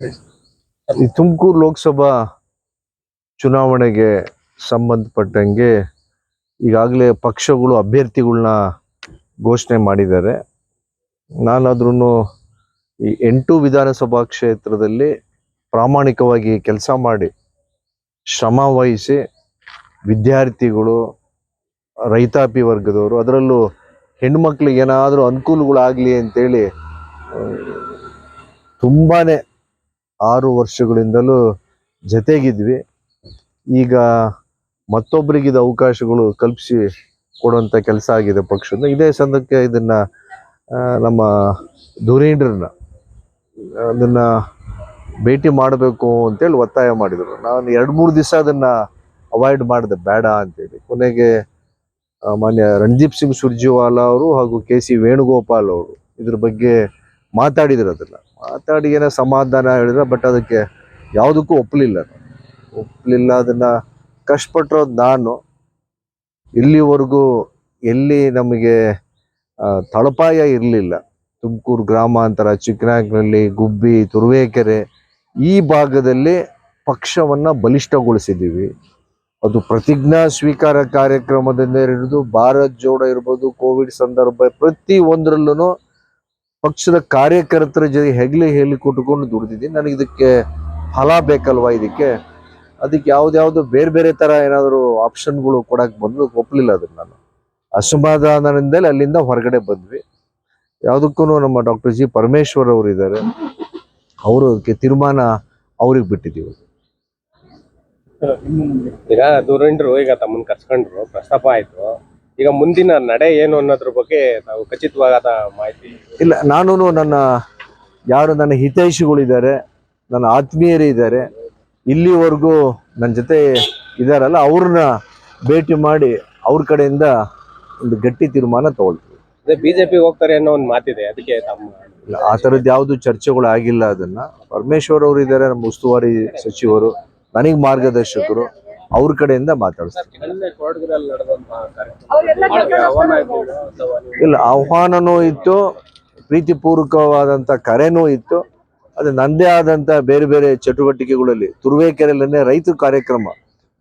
ಈ ತುಮಕೂರು ಲೋಕಸಭಾ ಚುನಾವಣೆಗೆ ಸಂಬಂಧಪಟ್ಟಂಗೆ ಈಗಾಗಲೇ ಪಕ್ಷಗಳು ಅಭ್ಯರ್ಥಿಗಳನ್ನ ಘೋಷಣೆ ಮಾಡಿದ್ದಾರೆ. ನಾನಾದ್ರೂ ಈ ಎಂಟು ವಿಧಾನಸಭಾ ಕ್ಷೇತ್ರದಲ್ಲಿ ಪ್ರಾಮಾಣಿಕವಾಗಿ ಕೆಲಸ ಮಾಡಿ ಶ್ರಮ ವಹಿಸಿ ವಿದ್ಯಾರ್ಥಿಗಳು, ರೈತಾಪಿ ವರ್ಗದವರು, ಅದರಲ್ಲೂ ಹೆಣ್ಮಕ್ಳಿಗೆ ಏನಾದರೂ ಅನುಕೂಲಗಳಾಗಲಿ ಅಂತೇಳಿ ತುಂಬಾ ಆರು ವರ್ಷಗಳಿಂದಲೂ ಜೊತೆಗಿದ್ವಿ. ಈಗ ಮತ್ತೊಬ್ಬರಿಗಿದ ಅವಕಾಶಗಳು ಕಲ್ಪಿಸಿ ಕೊಡುವಂಥ ಕೆಲಸ ಆಗಿದೆ ಪಕ್ಷದ ಇದೇ ಸಂದಕ್ಕೆ ಇದನ್ನು ನಮ್ಮ ಧುರೀಂಡ್ರನ್ನ ಅದನ್ನು ಭೇಟಿ ಮಾಡಬೇಕು ಅಂತೇಳಿ ಒತ್ತಾಯ ಮಾಡಿದರು. ನಾನು ಎರಡು ಮೂರು ದಿವಸ ಅದನ್ನು ಅವಾಯ್ಡ್ ಮಾಡಿದೆ, ಬೇಡ ಅಂತೇಳಿ. ಕೊನೆಗೆ ಮಾನ್ಯ ರಣದೀಪ್ ಸಿಂಗ್ ಸುರ್ಜೇವಾಲಾ ಅವರು ಹಾಗೂ ಕೆ ಸಿ ವೇಣುಗೋಪಾಲ್ ಅವರು ಇದ್ರ ಬಗ್ಗೆ ಮಾತಾಡಿದರು ಅದನ್ನ. ಮಾತಾಡಿ ಏನೋ ಸಮಾಧಾನ ಹೇಳಿದ್ರೆ ಬಟ್ ಅದಕ್ಕೆ ಯಾವುದಕ್ಕೂ ಒಪ್ಪಲಿಲ್ಲ. ಒಪ್ಪಲಿಲ್ಲ ಅದನ್ನು ಕಷ್ಟಪಟ್ಟಿರೋದು ನಾನು. ಇಲ್ಲಿವರೆಗೂ ಎಲ್ಲಿ ನಮಗೆ ತಳಪಾಯ ಇರಲಿಲ್ಲ. ತುಮಕೂರು ಗ್ರಾಮಾಂತರ ಚಿಕ್ಕನಾಗ್ನಲ್ಲಿ ಗುಬ್ಬಿ, ತುರುವೇಕೆರೆ, ಈ ಭಾಗದಲ್ಲಿ ಪಕ್ಷವನ್ನು ಬಲಿಷ್ಠಗೊಳಿಸಿದ್ದೀವಿ. ಅದು ಪ್ರತಿಜ್ಞಾ ಸ್ವೀಕಾರ ಕಾರ್ಯಕ್ರಮದಿಂದ ಹಿಡಿದು ಭಾರತ್ ಜೋಡ ಇರ್ಬೋದು, ಕೋವಿಡ್ ಸಂದರ್ಭ, ಪ್ರತಿ ಒಂದರಲ್ಲೂ ಪಕ್ಷದ ಕಾರ್ಯಕರ್ತರ ಜೊತೆ ಹೆಗ್ಲಿ ಹೇಳಿ ಕೊಟ್ಟುಕೊಂಡು ದುಡ್ದಿದ್ದೀನಿ ನನಗೆ ಇದಕ್ಕೆ ಫಲ ಬೇಕಲ್ವಾ ಇದಕ್ಕೆ? ಅದಕ್ಕೆ ಯಾವ್ದ್ಯಾವ್ದು ಬೇರೆ ಬೇರೆ ತರ ಏನಾದರೂ ಆಪ್ಷನ್ಗಳು ಕೊಡಕ್ಕೆ ಬಂದು ಒಪ್ಪಲಿಲ್ಲ ಅದನ್ನ ನಾನು. ಅಸಮಾಧಾನದಿಂದಲೇ ಅಲ್ಲಿಂದ ಹೊರಗಡೆ ಬಂದ್ವಿ. ಯಾವುದಕ್ಕೂ ನಮ್ಮ ಡಾಕ್ಟರ್ ಜಿ ಪರಮೇಶ್ವರ್ ಅವರು ಇದ್ದಾರೆ. ಅವರು ಅದಕ್ಕೆ ತೀರ್ಮಾನ ಅವ್ರಿಗೆ ಬಿಟ್ಟಿದ್ದೀವಿ. ಈಗ ದೂರಂಡ್ರು ಈಗ ತಮ್ಮನ್ನು ಕರ್ಸ್ಕೊಂಡ್ರು, ಪ್ರಸ್ತಾಪ ಆಯ್ತು. ಈಗ ಮುಂದಿನ ನಡೆ ಏನು ಅನ್ನೋದ್ರ ಬಗ್ಗೆ ನಾವು ಖಚಿತವಾದ ಮಾಹಿತಿ ಇಲ್ಲ ನಾನು ನನ್ನ ಯಾರು ನನ್ನ ಹಿತೈಷಿಗಳಿದ್ದಾರೆ ನನ್ನ ಆತ್ಮೀಯರು ಇದ್ದಾರೆ ಇಲ್ಲಿವರೆಗೂ ನನ್ನ ಜೊತೆ ಇದಾರಲ್ಲ ಅವ್ರನ್ನ ಭೇಟಿ ಮಾಡಿ ಅವ್ರ ಕಡೆಯಿಂದ ಒಂದು ಗಟ್ಟಿ ತೀರ್ಮಾನ ತಗೊಳ್ತೀವಿ. ಅದೇ ಬಿಜೆಪಿ ಹೋಗ್ತಾರೆ ಅನ್ನೋ ಒಂದು ಮಾತಿದೆ ಅದಕ್ಕೆ ತಮ್ಮ ಇಲ್ಲ ಆ ಥರದ್ದು ಯಾವುದು ಚರ್ಚೆಗಳು ಆಗಿಲ್ಲ ಅದನ್ನು. ಪರಮೇಶ್ವರ್ ಅವರು ಇದ್ದಾರೆ ನಮ್ಮ ಉಸ್ತುವಾರಿ ಸಚಿವರು ನನಗೆ ಮಾರ್ಗದರ್ಶಕರು. ಅವ್ರ ಕಡೆಯಿಂದ ಮಾತಾಡಿಸ್ತಾರೆ. ಇಲ್ಲ ಆಹ್ವಾನನೂ ಇತ್ತು ಪ್ರೀತಿಪೂರ್ವಕವಾದಂಥ ಕರೆನೂ ಇತ್ತು. ಅದು ನನ್ನದೇ ಆದಂಥ ಬೇರೆ ಬೇರೆ ಚಟುವಟಿಕೆಗಳಲ್ಲಿ ತುರುವೇಕೆರೆಯಲ್ಲೇ ರೈತ ಕಾರ್ಯಕ್ರಮ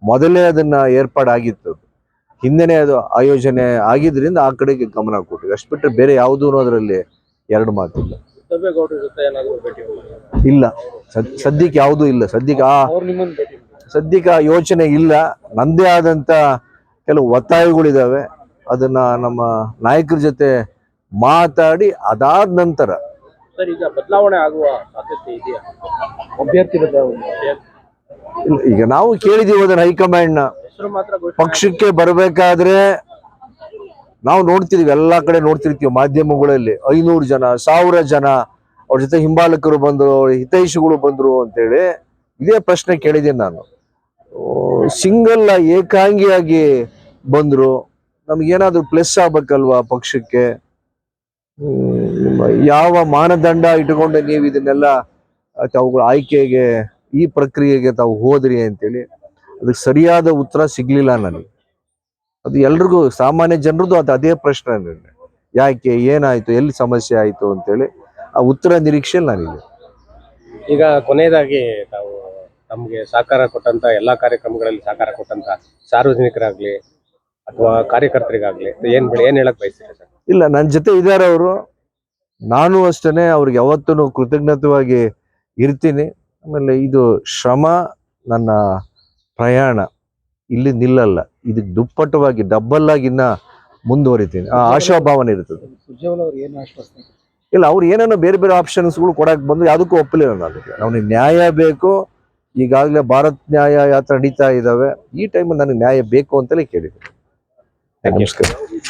ಮೊದಲೇ ಅದನ್ನ ಏರ್ಪಾಡಾಗಿತ್ತು. ಹಿಂದೆನೆ ಹಿಂದೆನೇ ಅದು ಆಯೋಜನೆ ಆಗಿದ್ರಿಂದ ಆ ಕಡೆಗೆ ಗಮನ ಕೊಟ್ಟಿವಿ ಅಷ್ಟು ಬಿಟ್ಟರೆ ಬೇರೆ ಯಾವುದೂ ಅದರಲ್ಲಿ ಎರಡು ಮಾತಿಲ್ಲ. ಇಲ್ಲ ಸದ್- ಸದ್ಯಕ್ಕೆ ಯಾವುದೂ ಇಲ್ಲ. ಸದ್ಯಕ್ಕೆ ಆ ಸದ್ಯಕ್ಕೆ ಆ ಯೋಚನೆ ಇಲ್ಲ. ನಂದೇ ಆದಂತ ಕೆಲವು ಒತ್ತಾಯಗಳಿದಾವೆ. ಅದನ್ನ ನಮ್ಮ ನಾಯಕರ ಜೊತೆ ಮಾತಾಡಿ ಅದಾದ ನಂತರ. ಸರ್ ಈಗ ಬದಲಾವಣೆ ಆಗುವ ಸಾಧ್ಯತೆ ಇದೆಯಾ? ಅಭ್ಯರ್ಥಿ ಇಲ್ಲ, ಈಗ ನಾವು ಕೇಳಿದೀವಿ ಅದನ್ನ ಹೈಕಮಾಂಡ್ನ. ಪಕ್ಷಕ್ಕೆ ಬರಬೇಕಾದ್ರೆ ನಾವು ನೋಡ್ತಿದೀವಿ ಎಲ್ಲಾ ಕಡೆ ನೋಡ್ತಿರ್ತೀವಿ ಮಾಧ್ಯಮಗಳಲ್ಲಿ. ಐನೂರು ಜನ ಸಾವಿರ ಜನ ಅವ್ರ ಜೊತೆ ಹಿಂಬಾಲಕರು ಬಂದ್ರು ಅವ್ರ ಹಿತೈಷಿಗಳು ಬಂದ್ರು ಅಂತೇಳಿ ಇದೇ ಪ್ರಶ್ನೆ ಕೇಳಿದ್ದೀನಿ ನಾನು. ಸಿಂಗಲ್ ಏಕಾಂಗಿಯಾಗಿ ಬಂದ್ರು. ನಮ್ಗೇನಾದ್ರೂ ಪ್ಲಸ್ ಆಗ್ಬೇಕಲ್ವಾ ಪಕ್ಷಕ್ಕೆ? ಯಾವ ಮಾನದಂಡ ಇಟ್ಕೊಂಡು ನೀವು ಇದನ್ನೆಲ್ಲ ತಾವುಗಳ ಆಯ್ಕೆಗೆ, ಈ ಪ್ರಕ್ರಿಯೆಗೆ ತಾವು ಹೋದ್ರಿ ಅಂತೇಳಿ, ಅದಕ್ಕೆ ಸರಿಯಾದ ಉತ್ತರ ಸಿಗ್ಲಿಲ್ಲ ನನಗೆ. ಅದು ಎಲ್ರಿಗೂ, ಸಾಮಾನ್ಯ ಜನರದ್ದು ಅದು ಅದೇ ಪ್ರಶ್ನೆ ನನಗೆ. ಯಾಕೆ, ಏನಾಯ್ತು, ಎಲ್ಲಿ ಸಮಸ್ಯೆ ಆಯ್ತು ಅಂತೇಳಿ, ಆ ಉತ್ತರ ನಿರೀಕ್ಷೆ ನಾನಿದೆ ಈಗ ಕೊನೆಯದಾಗಿ ತಾವು ನಮ್ಗೆ ಸಹಕಾರ ಕೊಟ್ಟಂತ ಎಲ್ಲಾ ಕಾರ್ಯಕ್ರಮಗಳಲ್ಲಿ ಸಹಕಾರ ಕೊಟ್ಟಂತ ಸಾರ್ವಜನಿಕರಾಗ್ಲಿ ಅಥವಾ ಕಾರ್ಯಕರ್ತರಿಗಾಗ್ಲಿ ಏನ್ ಏನು ಏನ್ ಹೇಳಕ್ ಬಯಸ್ತೀರಾ ಸರ್? ಇಲ್ಲ ನನ್ನ ಜೊತೆ ಇದ್ದಾರೆ ಅವರು. ನಾನು ಅಷ್ಟೇ ಅವ್ರಿಗೆ ಯಾವತ್ತೂ ಕೃತಜ್ಞತವಾಗಿ ಇರ್ತೀನಿ. ಆಮೇಲೆ ಇದು ಶ್ರಮ ನನ್ನ ಪ್ರಯಾಣ. ಇಲ್ಲಿ ನಿಲ್ಲಲ್ಲ. ಇದಕ್ಕೆ ದುಪ್ಪಟ್ಟವಾಗಿ ಡಬ್ಬಲ್ ಆಗಿ ಇನ್ನ ಮುಂದುವರಿತೀನಿ. ಆ ಆಶಾಭಾವನೆ ಇರ್ತದೆ. ಸುರ್ಜೇವಾಲ ಅವ್ರು ಏನು ಆಶ್ವಾಸನೆ ಇಲ್ಲ ಅವ್ರು ಏನೇನೋ ಬೇರೆ ಬೇರೆ ಆಪ್ಷನ್ಸ್ಗಳು ಕೊಡಕ್ಕೆ ಬಂದು ಯಾವುದಕ್ಕೂ ಒಪ್ಪಲಿಲ್ಲ ನಾನು ಅದಕ್ಕೆ ಅವ್ನಿಗೆ ನ್ಯಾಯ ಬೇಕು ಈಗಾಗಲೇ ಭಾರತ್ ನ್ಯಾಯ ಯಾತ್ರೆ ನಡೀತಾ ಇದ್ದಾವೆ ಈ ಟೈಮಲ್ಲಿ ನನಗೆ ನ್ಯಾಯ ಬೇಕು ಅಂತಲೇ ಕೇಳಿದ್ದೀನಿ. ನಮಸ್ಕಾರ.